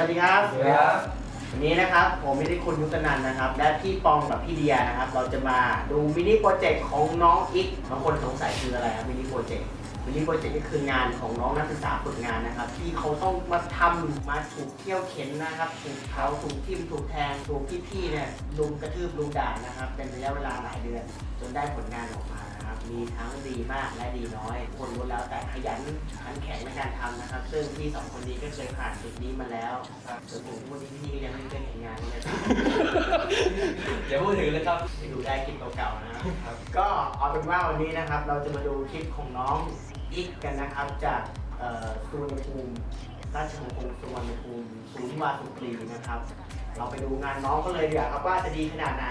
วัสดีครับ สวัสดีครับ วันนี้นะครับผมมินิคุณยุทธนันท์นะครับ และพี่ปองกับพี่เดียนะครับ เราจะมาดูมินิโปรเจกต์ของน้องอีกบางคนสงสัยคืออะไรครับมินิโปรเจกต์มินิโปรเจกต์ก็คืองานของน้องนักศึกษาฝึกงานนะครับ ที่เขาต้องมาทำมาถูกเที่ยวเข็นนะครับถูกเผาถูกทิ่มถูกแทงถูกพี่ๆเนี่ยลุมกระทืบลุมด่านะครับ เป็นระยะเวลาหลายเดือน จนได้ผลงานออกมานะครับ มีทั้งดีมากและดีน้อย คนล้แล้วแต่ขยันขันแข็งในการทำนะครับ ซึ่งพี่สองคนนี้ก็เคยผ่านจุดนี้มาแล้วจนถึงทุกวันนี้พี่ก็ยังไม่เคยเห็นงานเลยอย่าพูดถึงเลยครับไปดูได้คลิปเก่าๆนะครับ ก็เอาเป็นว่าวันนี้นะครับ เราจะมาดูคลิปของน้องอีกกันนะครับ จากสุวรรณภูมิราชมงคลสุวรรณภูมิศูนย์วาสุกรีนะครับ เราไปดูงานน้องก็เลยดีกว่าครับว่าจะดีขนาดไหน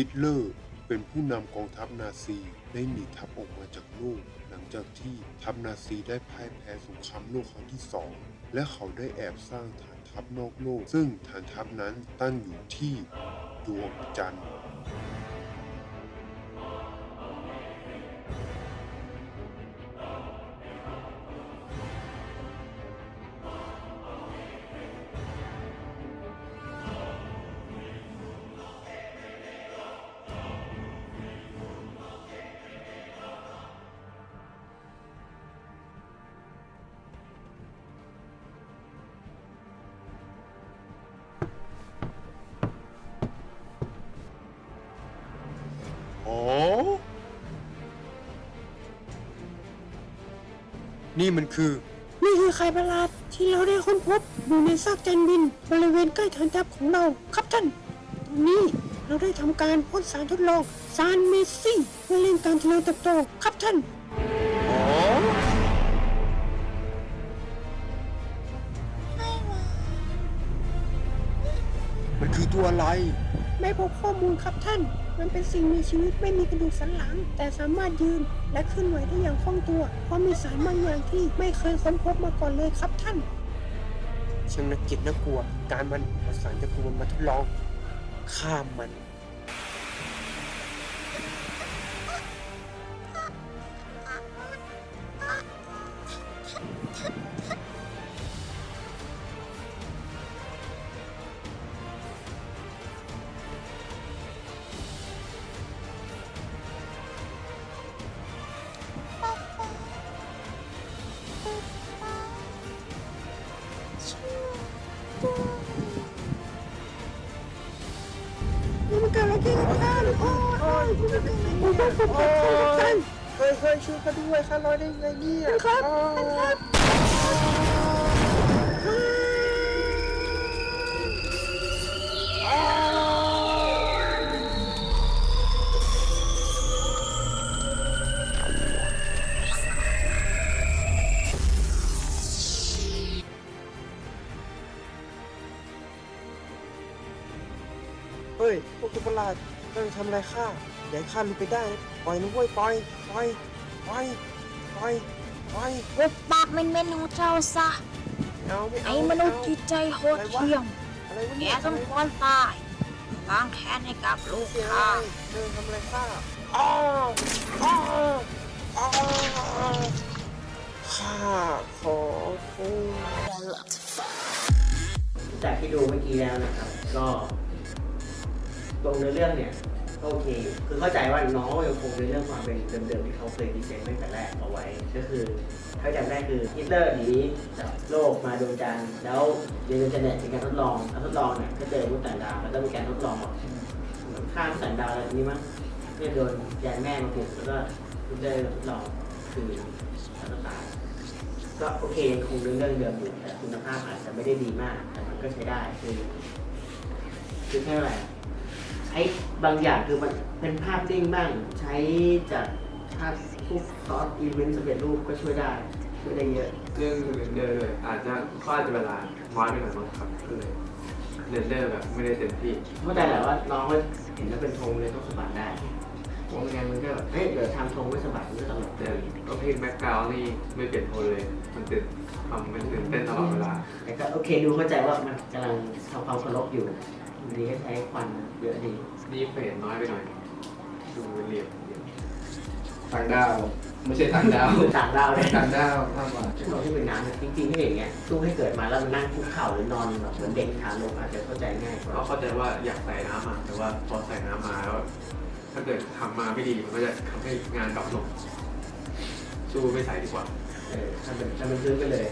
ฮิตเลอร์เป็นผู้นำกองทัพนาซีได้หนีทัพออกมาจากโลกหลังจากที่ทัพนาซีได้พ่ายแพ้สงครามโลกครั้งที่สองและเขาได้แอบสร้างฐานทัพนอกโลก ซึ่งฐานทัพนั้นตั้งอยู่ที่ดวงจันทร์ นี่มันคือ นี่คือไข่ประหลาดที่เราได้ค้นพบอยู่ในซากจานบินบริเวณใกล้ฐานทัพของเราครับท่านตรงนี้เราได้ทำการพ่นสารทดลองสารเมสซิ่งเพื่อเร่งการเจริญเติบโตครับท่านอ๋อมันคือตัวอะไร ไม่พบข้อมูลครับท่าน มันเป็นสิ่งมีชีวิตไม่มีกระดูกสันหลัง แต่สามารถยืนและเคลื่อนไหวได้อย่างคล่องตัว เพราะมีสารบางอย่างที่ไม่เคยค้นพบมาก่อนเลยครับท่านช่างนักเกลียดน่ากลัว การมันเอาสานจะกลัวมาทดลองฆ่ามัน โอ้ยโอ้ยโอ้ยโอ้ยท่านเฮ้ยเฮ้ยช่วยเขาด้วยข้าลอยได้ไงเนี่ยครับอ้าวครับเฮ้ยพวกตัวประหลา ดกำลังทำอะไรข้าอย่าให้ข้าหลุดไปได้นะปล่อยนะเว้ยปล่อยปล่อยปล่อยปล่อยปล่อยหุบปากเม่นๆของเจ้าซะไม่เอาไม่เอาไอ้มนุษย์จิตใจโหดเหี้ยมอะไรวะแกเนี่ยสมควรตายล้างแค้นให้กับลูกเสียงข้าอะไรเดินทำอะไรข้าอ้าวอ้าวอ้าวข้าขอโทษ But I love to fuck. จากที่ดูเมื่อกี้แล้วนะครับ ก็ ตรงเนื้อเรื่องเนี่ยก็โอเค คือเข้าใจว่าน้องก็ยังคงในเรื่องความเป็นเดิมๆที่เขาเคยดีเซนตั้งแต่แรกเอาไว้ ก็คือถ้าจำได้คือฮิตเลอร์หนีจากโลกมาดวงจันทร์แล้วเรียนอินเทอร์เน็ตเป็นการทดลองการทดลองเนี่ยก็เจอมนุษย์ต่างดาวแล้วก็มีการทดลองเหมือนฆ่ามนุษย์ต่างดาวอะไรแบบนี้มั้งเนี่ยโดนยานแม่มาปลุกแล้วก็ฮิตเลอร์ทดลองคือแล้วก็ตายก็โอเคยังคงเรื่องเรื่องเดิมอยู่แต่คุณภาพอาจจะไม่ได้ดีมาก แต่มันก็ใช้ได้คือคือแค่อะไร ใช้บางอย่างคือมันเป็นภาพนิ่งบ้าง ใช้จากภาพพวกซอสอีเวนต์สำเร็จรูปก็ช่วยได้ ช่วยได้เยอะ เรื่องเรนเดอร์ด้วยอาจจะเขาอาจจะเวลาน้อยไปหน่อยมั้งครับก็เลยเรนเดอร์แบบไม่ได้เต็มที่เข้าใจแหละว่าน้องก็เห็นแล้วเป็นธงเลยต้องสะบัดได้เพราะไม่งั้นมันก็เฮ้ยเดี๋ยวทำธงไม่สะบัดมันก็ตลกแต่ก็เพลงแบ็กกราวนี่ไม่เปลี่ยนโทนเลย มันตื่นทำมันตื่นเต้นตลอดเวลา แต่ก็โอเคดูเข้าใจว่ามันกำลังทำความเคารพอยู่ ดีก็ใช้ควันเยอะดีนี่เฟดน้อยไปหน่อย ดูเรียบเรียบต่างดาว ไม่ใช่ต่างดาวต่างดาวเลยต่างดาวมากกว่าเราที่เป็นน้ำเนี่ยจริงๆถ้าอย่างเงี้ยตู้ให้เกิดมาแล้วมันนั่งคุกเข่าหรือนอนแบบเหมือนเด็กทารกอาจจะเข้าใจง่ายกว่าเราเข้าใจว่าอยากใส่น้ำมาแต่ว่าพอใส่น้ำมาแล้วถ้าเกิดทำมาไม่ดีมันก็จะทำให้งานดรอปลงสู้ไม่ใส่ดีกว่าเออทำเป็นทำเป็นซื้อไปเลย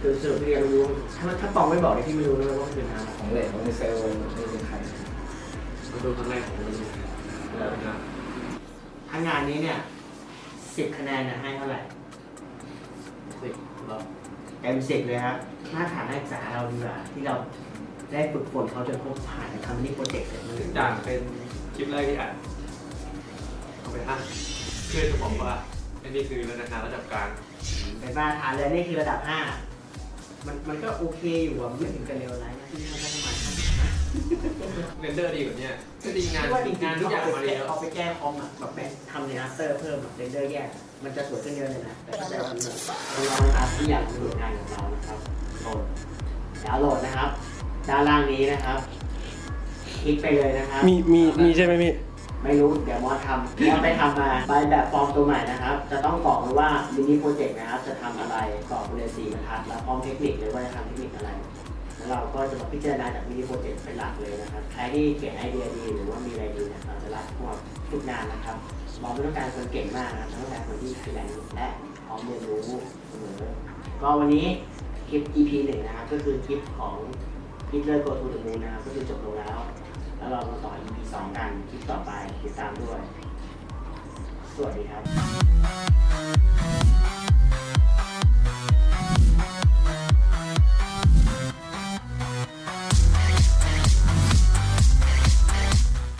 คือสรุปที่เรารู้ถ้าถ้าปองไม่บอกเนี่ยที่ไม่รู้เลยว่ามันคือน้ำของเหลวในเซลล์ไม่เป็นใครมาดูครั้งแรกของมันแล้วนะทั้งงานนี้เนี่ยสิบคะแนนให้เท่าไหร่สิเราเต็มสิบเลยครับมาตรฐานนักศึกษาเราดีกว่าที่เราได้ฝึกฝนเขาจนเขาผ่านในทำนี่โปรเจกต์เสร็จมันจากเป็นคลิปแรกที่อัดเอาไปห้าเพื่อนจะบอกว่าอันนี้คือระดับงานระดับกลางเป็นมาตรฐานเลยนี่คือระดับห้า มันมันก็โอเคอยู่อะมันไม่ถึงกับเลวร้ายนะที่ทำได้ประมาณห้าสิบนะเรนเดอร์ดีกว่านี้ก็ดีงานคิดว่าจริงงานๆทุกอย่างเอามาไปดีแก้แล้วเอาไปแก้คอมอะแบบไปทำในอัสเตอร์เพิ่มแบบเรนเดอร์แยก มันจะสวยขึ้นเยอะเลยนะแต่เข้าใจว่ามันเราตามที่อยากดูงานของเรานะครับโหลดดาวน์โหลดนะครับ ด้านล่างนี้นะครับ คลิกไปเลยนะครับ มีมีมีใช่ไหมพี่ ไม่รู้ เดี๋ยวมอสทำมอสไปทำมาใบแบบฟอร์มตัวใหม่นะครับ จะต้องกรอกไว้ว่ามินิโปรเจกต์นะครับ จะทำอะไรกรอกไปเลยสี่บรรทัด แล้วพร้อมเทคนิคเลยว่าจะทำเทคนิคอะไร แล้วเราก็จะมาพิจารณาจากมินิโปรเจกต์เป็นหลักเลยนะครับ ใครที่เขียนไอเดียดีหรือว่ามีอะไรดีเนะเราจะรับหมทุกงานนะครับเราไม่ต้องการคนเก่งมากนะครับต้องการคนที่ขยันและพร้อมเรียนรู้เสมอก็วันนี้คลิป EP หนึ่งนะครับ ก็คือคลิปของ Hitler Go to the Moon นะครับ ก็คือจบลงแล้ว แล้วเรามาต่อ EP สองกันคลิปต่อไปติดตามด้วย สวัสดีครับ